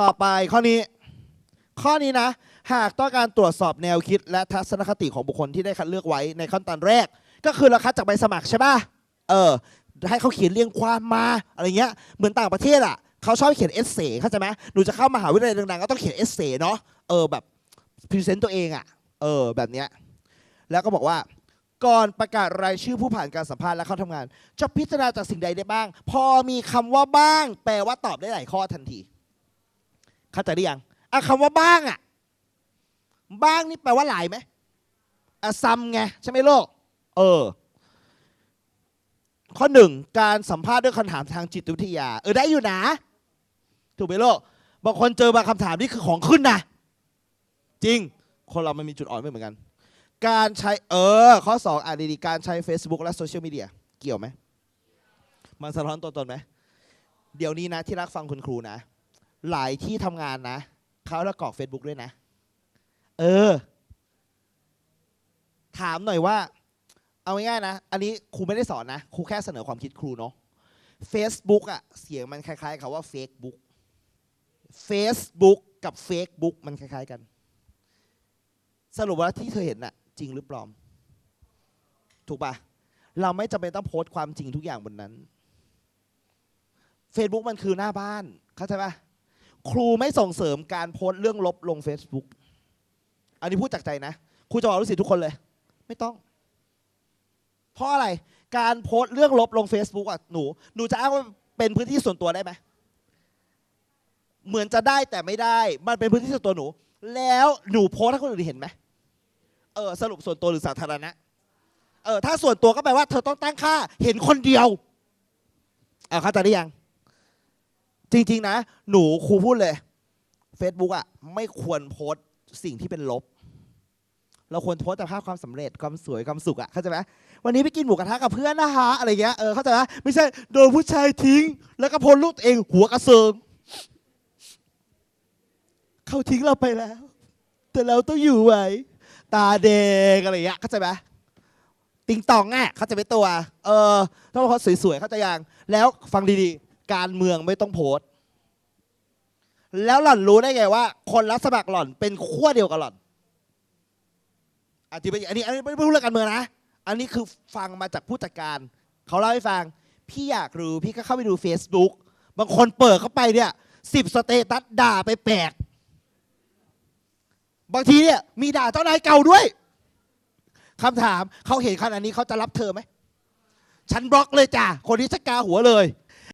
ต่อไปข้อนี้ ข้อนี้นะ หากต้องการตรวจสอบแนวคิดและทัศนคติของบุคคลที่ได้คัดเลือกไว้ในขั้นตอนแรก ก็คือเราคัดจากใบสมัครใช่ป่ะเออให้เขาเขียนเรียงความมาอะไรเงี้ยเหมือนต่างประเทศอะเขาชอบเขียนเอเซ่เข้าใจไหมหนูจะเข้ามหาวิทยาลัยดังๆก็ต้องเขียนเอเซ่เนาะเออแบบพรีเซนต์ตัวเองอะเออแบบเนี้ยแล้วก็บอกว่าก่อนประกาศรายชื่อผู้ผ่านการสัมภาษณ์และเข้าทำงาน จะพิจารณาจากสิ่งใดได้บ้าง พอมีคำว่าบ้าง แปลว่าตอบได้หลายข้อทันที เข้าใจหรือยังอะคำว่าบ้างอะบ้างนี่แปลว่าหลายไหมอะซัมไงใช่ไหมโลก เออ ข้อหนึ่งการสัมภาษณ์ด้วยคำถามทางจิตวิทยา เออได้อยู่นะ ถูกไหมโลกบางคนเจอบางคำถามนี่คือของขึ้นนะจริง คนเรามันมีจุดอ่อนไม่เหมือนกัน การใช้ เออ ข้อสองอ่านดีๆการใช้ Facebook และโซเชียลมีเดียเกี่ยวไหมมันสะท้อนตัวตนไหมเดี๋ยวนี้นะที่รักฟังคุณครูนะ หลายที่ทำงานนะเขาแล้วกรอก Facebook ด้วยนะ เออ ถามหน่อยว่า เอาง่ายๆนะ อันนี้ครูไม่ได้สอนนะ ครูแค่เสนอความคิดครูเนาะ Facebook อะเสียงมันคล้ายๆคำว่า Facebook Facebook กับ Facebook มันคล้ายๆกัน สรุปว่าที่เธอเห็นน่ะ จริงหรือปลอม ถูกปะเราไม่จำเป็นต้องโพสต์ความจริงทุกอย่างบนนั้น Facebook มันคือหน้าบ้าน เข้าใจปะ ครูไม่ส่งเสริมการโพสต์เรื่องลบลง Facebook อันนี้พูดจากใจนะครูจะบอกลูกศิษย์ทุกคนเลย ไม่ต้อง เพราะอะไรการโพสต์เรื่องลบลง Facebook อะหนูหนูจะอ้างว่าเป็นพื้นที่ส่วนตัวได้ไหมเหมือนจะได้แต่ไม่ได้ มันเป็นพื้นที่ส่วนตัวหนู แล้วหนูโพสให้คนอื่นเห็นไหมเออสรุปส่วนตัวหรือสาธารณะเออถ้าส่วนตัวก็แปลว่าเธอต้องตั้งค่าเห็นคนเดียว เอาเข้าใจหรือยัง จริง ๆ นะ หนูครูพูดเลย Facebook อะไม่ควรโพสต์สิ่งที่เป็นลบ เราควรโพสต์แต่ภาพความสำเร็จความสวยความสุขอะเข้าใจไหมวันนี้ไปกินหมูกระทะกับเพื่อนนะคะอะไรเงี้ยเออเข้าใจไหมไม่ใช่โดนผู้ชายทิ้ง แล้วก็โพสต์รูปเองหัวกระเซิงเขาทิ้งเราไปแล้ว แต่เราต้องอยู่ไว้ตาแดงอะไรเงี้ยเข้าใจไหมติงตองอะเข้าใจไหมตัว เออต้องโพสสวยๆเข้าใจยังแล้วฟังดีๆ การเมืองไม่ต้องโพสต์แล้วหล่อนรู้ได้ไงว่า คนรับสมัครหล่อนเป็นขั้วเดียวกับหล่อนอันนี้อันนี้อันนี้ไม่ได้พูดเรื่องการเมืองนะ อันนี้คือฟังมาจากผู้จัดการ เขาเล่าให้ฟัง พี่อยากรู้พี่ก็เข้าไปดู Facebook บางคนเปิดเข้าไปเนี่ยสิบสเตตัสด่าไปแปดบางทีเนี่ยมีด่าเจ้านายเก่าด้วยคำถามเขาเห็นขนาดนี้เขาจะรับเธอไหม ฉันบล็อกเลยจ้ะ คนที่ชักกาหัวเลย